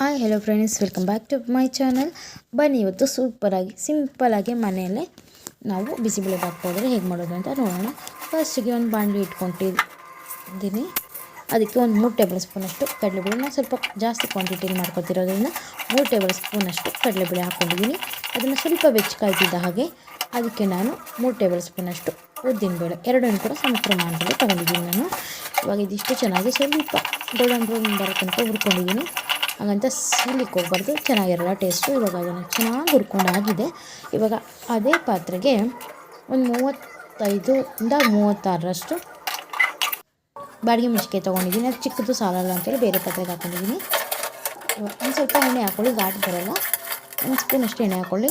Hi hello friends welcome back to my channel ಬನ್ನಿ ಇವತ್ತು ಸೂಪರಾಗಿ ಸಿಂಪಲಾಗಿ ಮನೆಯಲ್ಲೇ ನಾವು ಬಿಸಿಬೇಳೆಬಾತ್ ಪೌಡರ್ ಹೇಗೆ ಮಾಡೋದು ಅಂತ ನೋಡೋಣ. ಫಸ್ಟಿಗೆ ಒಂದು ಬಾಣಲಿ ಇಟ್ಕೊಂಡಿದ್ದೀನಿ. ಅದಕ್ಕೆ ಒಂದು ಮೂರು ಟೇಬಲ್ ಸ್ಪೂನಷ್ಟು ಕಡಲೆಬೇಳೆನ ಸ್ವಲ್ಪ ಜಾಸ್ತಿ ಕ್ವಾಂಟಿಟಿಲಿ ಮಾಡ್ಕೊತಿರೋದ್ರಿಂದ ಮೂರು ಟೇಬಲ್ ಸ್ಪೂನಷ್ಟು ಕಡಲೆಬೇಳೆ ಹಾಕ್ಕೊಂಡಿದ್ದೀನಿ ಅದನ್ನು ಸ್ವಲ್ಪ ಬೆಚ್ಚಕಾಯ್ತಿದ್ದ ಹಾಗೆ ಅದಕ್ಕೆ ನಾನು ಮೂರು ಟೇಬಲ್ ಸ್ಪೂನಷ್ಟು ಉದ್ದಿನಬೇಳೆ. ಎರಡನ್ನೂ ಕೂಡ ಸಮ ಪ್ರಮಾಣದಲ್ಲಿ ತಗೊಂಡಿದ್ದೀನಿ ನಾನು. ಇವಾಗ ಇದಿಷ್ಟು ಚೆನ್ನಾಗಿ ಸ್ವಲ್ಪ ಗೋಲ್ಡನ್ ಬ್ರೌನ್ ಬರೋ ಹುರ್ಕೊಂಡಿದ್ದೀನಿ ಹಾಗಂತ ಸೀಲಿಕ್ಕೆ ಹೋಗ್ಬಾರ್ದು. ಚೆನ್ನಾಗಿರಲ್ಲ ಟೇಸ್ಟು ಇವಾಗ ಅದನ್ನು ಚೆನ್ನಾಗಿ ಹುರ್ಕೊಂಡಾಗಿದೆ. ಇವಾಗ ಅದೇ ಪಾತ್ರೆಗೆ ಒಂದು ಮೂವತ್ತೈದು ಇಂದ ಮೂವತ್ತಾರರಷ್ಟು ಬಾಡಿಗೆ ಮೆಣಸಿನ್ಕಾಯಿ ತೊಗೊಂಡಿದ್ದೀನಿ ಅದು ಚಿಕ್ಕದು ಸಾಲಲ್ಲ ಅಂತೇಳಿ ಬೇರೆ ಪಾತ್ರೆಗೆ ಹಾಕೊಂಡಿದ್ದೀನಿ ಒಂದು ಸ್ವಲ್ಪ ಎಣ್ಣೆ ಹಾಕ್ಕೊಳ್ಳಿ ಘಾಟ್ ಬರೋಲ್ಲ. ಒಂದು ಸ್ಪೂನ್ ಅಷ್ಟು ಎಣ್ಣೆ ಹಾಕ್ಕೊಳ್ಳಿ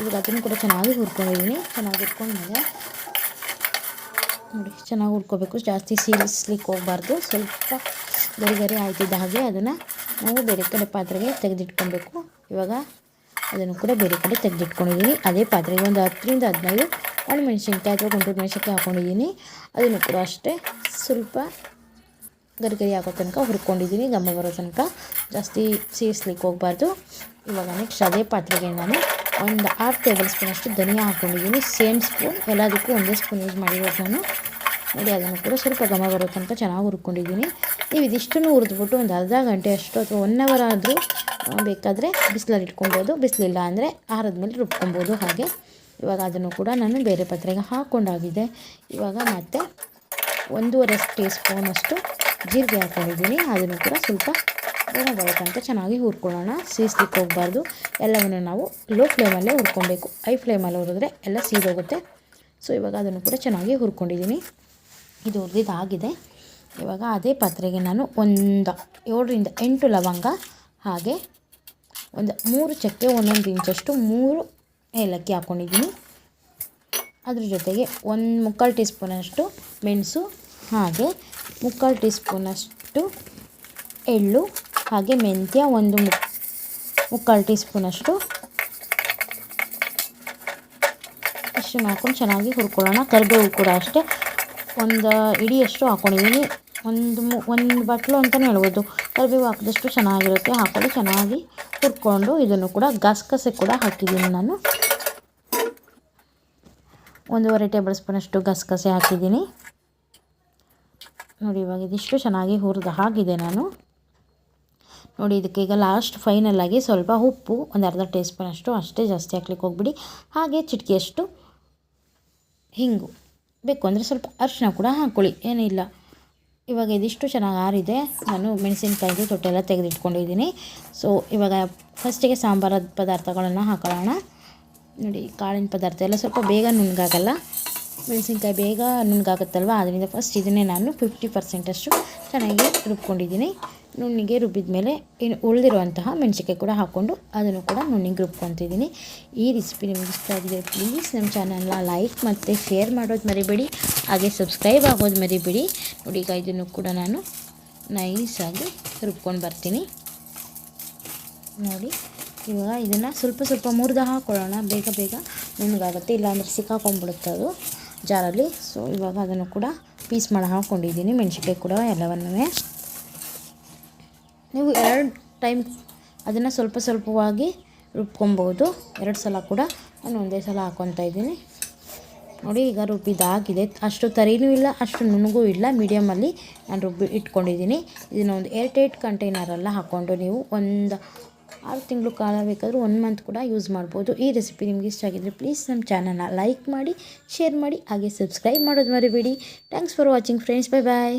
ಇವಾಗ ಅದನ್ನು ಕೂಡ ಚೆನ್ನಾಗಿ ಹುರ್ಕೊಂಡಿದ್ದೀನಿ ಚೆನ್ನಾಗಿ ಹುರ್ಕೊಂಡ್ಮೇಲೆ ನೋಡಿ, ಚೆನ್ನಾಗಿ ಹುರ್ಕೋಬೇಕು ಜಾಸ್ತಿ ಸೀರಿಸ್ಲಿಕ್ಕೆ ಹೋಗಬಾರ್ದು. ಸ್ವಲ್ಪ ಗರಿ ಗರಿ ಆಯ್ತಿದ್ದ ಹಾಗೆ ಅದನ್ನು ನಾವು ಬೇರೆ ಕಡೆ ಪಾತ್ರೆಗೆ ತೆಗೆದಿಟ್ಕೊಬೇಕು. ಇವಾಗ ಅದನ್ನು ಕೂಡ ಬೇರೆ ಕಡೆ ತೆಗೆದಿಟ್ಕೊಂಡಿದ್ದೀನಿ ಅದೇ ಪಾತ್ರೆಗೆ ಒಂದು ಹತ್ತರಿಂದ ಹದಿನೈದು ಒಣ ಮೆಣಸಿನ್ಕಾಯಿ ಅಥವಾ ಗುಂಟೂರು ಮೆಣಸಿನ್ಕಾಯಿ ಹಾಕ್ಕೊಂಡಿದ್ದೀನಿ ಅದನ್ನು ಕೂಡ ಅಷ್ಟೇ ಸ್ವಲ್ಪ ಗರಿ ಗರಿ ಹಾಕೋ ತನಕ ಹುರ್ಕೊಂಡಿದ್ದೀನಿ ಗಮ್ಮ ಬರೋ ತನಕ ಜಾಸ್ತಿ ಸೀರಿಸ್ಲಿಕ್ಕೆ ಹೋಗಬಾರ್ದು. ಇವಾಗ ನೆಕ್ಸ್ಟ್ ಅದೇ ಪಾತ್ರೆಗೆ ನಾನು ಒಂದು ಹಾಫ್ ಟೇಬಲ್ ಸ್ಪೂನಷ್ಟು ಧನಿಯಾ ಹಾಕ್ಕೊಂಡಿದ್ದೀನಿ ಸೇಮ್ ಸ್ಪೂನ್ ಎಲ್ಲದಕ್ಕೂ ಒಂದೇ ಸ್ಪೂನ್ ಯೂಸ್ ಮಾಡಿರೋದು ನಾನು. ನೋಡಿ, ಅದನ್ನು ಕೂಡ ಸ್ವಲ್ಪ ಘಮ ಬರೋ ತನಕ ಚೆನ್ನಾಗಿ ಹುರ್ಕೊಂಡಿದ್ದೀನಿ. ನೀವು ಇದಿಷ್ಟನ್ನು ಹುರಿದ್ಬಿಟ್ಟು ಒಂದು ಅರ್ಧ ಗಂಟೆ ಅಷ್ಟು ಅಥವಾ ಒನ್ ಅವರ್ ಆದರೂ ಬೇಕಾದರೆ ಬಿಸಿಲಲ್ಲಿ ಇಟ್ಕೊಬೋದು. ಬಿಸಿಲಿಲ್ಲ ಅಂದರೆ ಆರದ್ಮೇಲೆ ರುಬ್ಕೊಬೋದು ಹಾಗೆ. ಇವಾಗ ಅದನ್ನು ಕೂಡ ನಾನು ಬೇರೆ ಪಾತ್ರೆಗೆ ಹಾಕ್ಕೊಂಡಾಗಿದೆ ಇವಾಗ ಮತ್ತೆ ಒಂದೂವರೆ ಟೀ ಸ್ಪೂನಷ್ಟು ಜೀರಿಗೆ ಹಾಕ್ಕೊಂಡಿದ್ದೀನಿ ಅದನ್ನು ಕೂಡ ಸ್ವಲ್ಪ ಬರೋ ಚೆನ್ನಾಗಿ ಹುರ್ಕೊಳ್ಳೋಣ. ಸೀಸ್ಲಿಕ್ಕೆ ಹೋಗಬಾರ್ದು. ಎಲ್ಲವನ್ನು ನಾವು ಲೋ ಫ್ಲೇಮಲ್ಲೇ ಹುರ್ಕೊಬೇಕು ಐ ಫ್ಲೇಮಲ್ಲಿ ಹುರಿದ್ರೆ ಎಲ್ಲ ಸೀದೋಗುತ್ತೆ ಸೊ ಇವಾಗ ಅದನ್ನು ಕೂಡ ಚೆನ್ನಾಗಿ ಹುರ್ಕೊಂಡಿದ್ದೀನಿ. ಇದು ಹುರಿದಾಗಿದೆ ಇವಾಗ ಅದೇ ಪಾತ್ರೆಗೆ ನಾನು ಒಂದು, ಏಳರಿಂದ ಎಂಟು ಲವಂಗ, ಹಾಗೆ ಒಂದು ಮೂರು ಚಕ್ಕೆ ಒಂದೊಂದು ಇಂಚಷ್ಟು ಮೂರು ಏಲಕ್ಕಿ ಹಾಕ್ಕೊಂಡಿದ್ದೀನಿ ಅದ್ರ ಜೊತೆಗೆ ಒಂದು ಮುಕ್ಕಾಲು ಟೀ ಸ್ಪೂನಷ್ಟು ಮೆಣಸು, ಹಾಗೆ ಮುಕ್ಕಾಲು ಟೀ ಸ್ಪೂನಷ್ಟು ಎಳ್ಳು ಹಾಗೆ ಮೆಂತ್ಯ ಒಂದು ಮುಕ್ಕಾಲು ಟೀ ಸ್ಪೂನಷ್ಟು ಇಷ್ಟನ್ನು ಹಾಕೊಂಡು ಚೆನ್ನಾಗಿ ಹುರ್ಕೊಳ್ಳೋಣ. ಕರಿಬೇವು ಕೂಡ ಅಷ್ಟೇ. ಒಂದು ಇಡಿಯಷ್ಟು ಹಾಕೊಂಡಿದ್ದೀನಿ ಒಂದು ಒಂದು ಬಟ್ಲು ಅಂತಲೇ ಹೇಳ್ಬೋದು. ಕರಿಬೇವು ಹಾಕಿದಷ್ಟು ಚೆನ್ನಾಗಿರುತ್ತೆ. ಹಾಕೊಂಡು ಚೆನ್ನಾಗಿ ಹುರ್ಕೊಂಡು ಇದನ್ನು ಕೂಡ ಗಸಗಸೆ ಕೂಡ ಹಾಕಿದ್ದೀನಿ ನಾನು. ಒಂದೂವರೆ ಟೇಬಲ್ ಸ್ಪೂನಷ್ಟು ಗಸಗಸೆ ಹಾಕಿದ್ದೀನಿ ನೋಡಿ ಇವಾಗ ಇದಿಷ್ಟು ಚೆನ್ನಾಗಿ ಹುರಿದ ಹಾಗಿದೆ ನಾನು. ನೋಡಿ, ಇದಕ್ಕೆ ಈಗ ಲಾಸ್ಟ್ ಆಗಿ ಸ್ವಲ್ಪ ಉಪ್ಪು, ಒಂದು ಅರ್ಧ ಟೀ ಸ್ಪೂನಷ್ಟು ಅಷ್ಟೇ ಜಾಸ್ತಿ ಹಾಕ್ಲಿಕ್ಕೆ ಹೋಗ್ಬಿಡಿ. ಹಾಗೆ ಚಿಟಿಕೆಯಷ್ಟು ಹಿಂಗು. ಬೇಕು ಅಂದರೆ ಸ್ವಲ್ಪ ಅರಿಶಿನ ಕೂಡ ಹಾಕ್ಕೊಳ್ಳಿ ಏನಿಲ್ಲ ಇವಾಗ ಇದಿಷ್ಟು ಚೆನ್ನಾಗಿ ಆರಿದೆ. ನಾನು ಮೆಣಸಿನ್ಕಾಯಿದು ತೊಟ್ಟೆಲ್ಲ ತೆಗೆದಿಟ್ಕೊಂಡಿದ್ದೀನಿ. ಸೊ ಇವಾಗ ಫಸ್ಟಿಗೆ ಸಾಂಬಾರದ ಪದಾರ್ಥಗಳನ್ನು ಹಾಕೊಳ್ಳೋಣ. ನೋಡಿ, ಕಾಳಿನ ಪದಾರ್ಥ ಎಲ್ಲ ಸ್ವಲ್ಪ ಬೇಗ ನುಣ್ಣಗಾಗಲ್ಲ. ಮೆಣಸಿನ್ಕಾಯಿ ಬೇಗ ನುಣ್ಣಗಾಗುತ್ತಲ್ವ? ಅದರಿಂದ ಫಸ್ಟ್ ಇದನ್ನೇ ನಾನು ಫಿಫ್ಟಿ ಪರ್ಸೆಂಟಷ್ಟು ಚೆನ್ನಾಗಿ ರುಬ್ಕೊಂಡಿದ್ದೀನಿ. ನುಣ್ಣಿಗೆ ರುಬ್ಬಿದ ಮೇಲೆ ಇನ್ನು ಉಳಿದಿರುವಂತಹ ಮೆಣಸಿನ್ಕಾಯಿ ಕೂಡ ಹಾಕ್ಕೊಂಡು ಅದನ್ನು ಕೂಡ ನುಣ್ಣಿಗೆ ರುಬ್ಕೊತಿದ್ದೀನಿ. ಈ ರೆಸಿಪಿ ನಿಮಗೆ ಇಷ್ಟ ಆಗಿದೆ ಪ್ಲೀಸ್ ನಮ್ಮ ಚಾನಲ್ನ ಲೈಕ್ ಮತ್ತು ಶೇರ್ ಮಾಡೋದು ಮರಿಬೇಡಿ. ಹಾಗೆ ಸಬ್ಸ್ಕ್ರೈಬ್ ಆಗೋದು ಮರಿಬೇಡಿ. ನೋಡಿ ಈಗ ಇದನ್ನು ಕೂಡ ನಾನು ನೈಸಾಗಿ ರುಬ್ಕೊಂಡು ಬರ್ತೀನಿ. ನೋಡಿ, ಇವಾಗ ಇದನ್ನು ಸ್ವಲ್ಪ ಸ್ವಲ್ಪ ಮುರಿದ ಹಾಕ್ಕೊಳ್ಳೋಣ ಬೇಗ ಬೇಗ ನುಣ್ಣಗಾಗುತ್ತೆ, ಇಲ್ಲಾಂದರೆ ಸಿಕ್ಕಾಕೊಂಡ್ಬಿಡುತ್ತೆ ಅದು. ಜಾರಲ್ಲಿ. ಸೊ ಇವಾಗ ಅದನ್ನು ಕೂಡ ಪೀಸ್ ಮಾಡಿ ಹಾಕ್ಕೊಂಡಿದ್ದೀನಿ ಮೆಣಸಿನ್ಕಾಯಿ ಕೂಡ ಎಲ್ಲವನ್ನೂ. ನೀವು ಎರಡು ಟೈಮ್ ಅದನ್ನು ಸ್ವಲ್ಪ ಸ್ವಲ್ಪವಾಗಿ ರುಬ್ಕೊಬೋದು ಎರಡು ಸಲ ಕೂಡ ನಾನು ಒಂದೇ ಸಲ ಹಾಕ್ಕೊತಾ ಇದ್ದೀನಿ. ನೋಡಿ, ಈಗ ರುಬ್ಬಿದಾಗಿದೆ. ಅಷ್ಟು ತರಿನೂ ಇಲ್ಲ, ಅಷ್ಟು ನುಣುಗೂ ಇಲ್ಲ. ಮೀಡಿಯಮಲ್ಲಿ ನಾನು ರುಬ್ಬಿ ಇಟ್ಕೊಂಡಿದ್ದೀನಿ. ಇದನ್ನು ಒಂದು ಏರ್ಟೈಟ್ ಕಂಟೈನರಲ್ಲ ಕಂಟೈನರೆಲ್ಲ ಹಾಕ್ಕೊಂಡು ನೀವು ಒಂದು ಆರು ತಿಂಗಳು ಕಾಲ ಬೇಕಾದರೂ ಒನ್ ಮಂತ್ ಕೂಡ ಯೂಸ್ ಮಾಡ್ಬೋದು. ಈ ರೆಸಿಪಿ ನಿಮ್ಗೆ ಇಷ್ಟ ಆಗಿದ್ರೆ ಪ್ಲೀಸ್ ನಮ್ಮ ಚಾನಲ್ನ ಲೈಕ್ ಮಾಡಿ ಶೇರ್ ಮಾಡಿ, ಹಾಗೆ ಸಬ್ಸ್ಕ್ರೈಬ್ ಮಾಡೋದು ಮರಿಬೇಡಿ. Thanks for watching friends bye bye